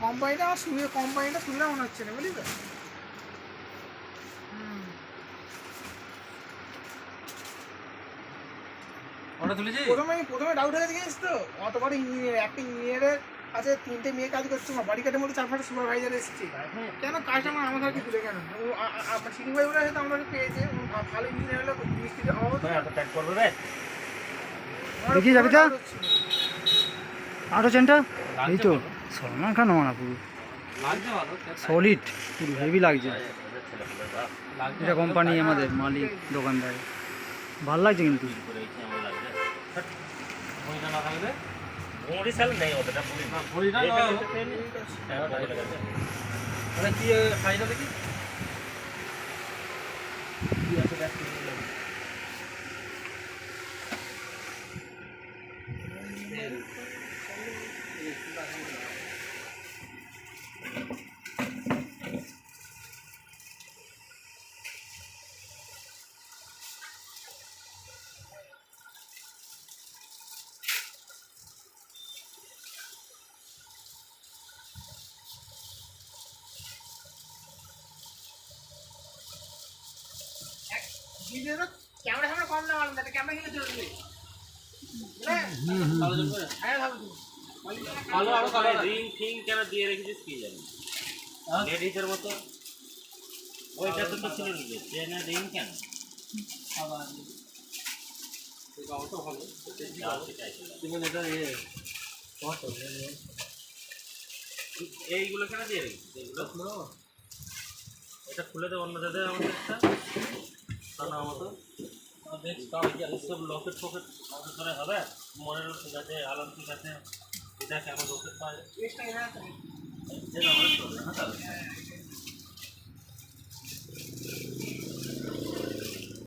কোম্পানিটা আমার সুবিধা কোম্পানিটা সুবিধা মনে হচ্ছে না বুঝলি তো? হুম। ওটা তুলেছি প্রথমে প্রথমে ডাউট হয়ে গেছে তো? অত বড় ইঞ্জিনিয়ার একটা ইঞ্জিনিয়ারের কাছে তিনটে মেয়ে কাজ করছে আমার বাড়ি কাটের মধ্যে চার পাঁচটা সুপারভাইজার এসেছে। কেন কাজটা আমার আমার কাছে তুলে কেন আমার সিটিং ভাই হয়তো আমাকে পেয়েছে ভালো ইঞ্জিনিয়ার হলে মিস্ত্রি অভাব না। দেখি হচ্ছিল। আটো চেনটা এই তো সলমান খান মানা পুরো। সলিড পুরো হেভি লাগছে। এটা কোম্পানি আমাদের মালিক দোকানদার। ভালো লাগছে কিন্তু। মহিলা না থাকলে মরিশাল নেই অতটা পুরী না ভরিটা না মানে কি সাইজটা দেখি ভিডিওটা ক্যামেরা সামনে কম না ক্যামেরা কিনে চলবে ভালো হ্যাঁ। ভালো ভালো আরও কালো রিং ফিং কেন দিয়ে রেখেছিস কি জানি? হ্যাঁ? লেডিজের মতো? ওইটা তো তো ছিল নিজে রিং কেন? এটা ইয়ে এইগুলো কেন দিয়ে রেখেছিস? এটা খুলে। দে অন্য দাদা আমাদের একটা। টানা মতো। দেখ তাও সব লকেট ফকেট আমাদের হবে? মনের ঠিক আছে আলম ঠিক আছে। এটা কেমন লকেট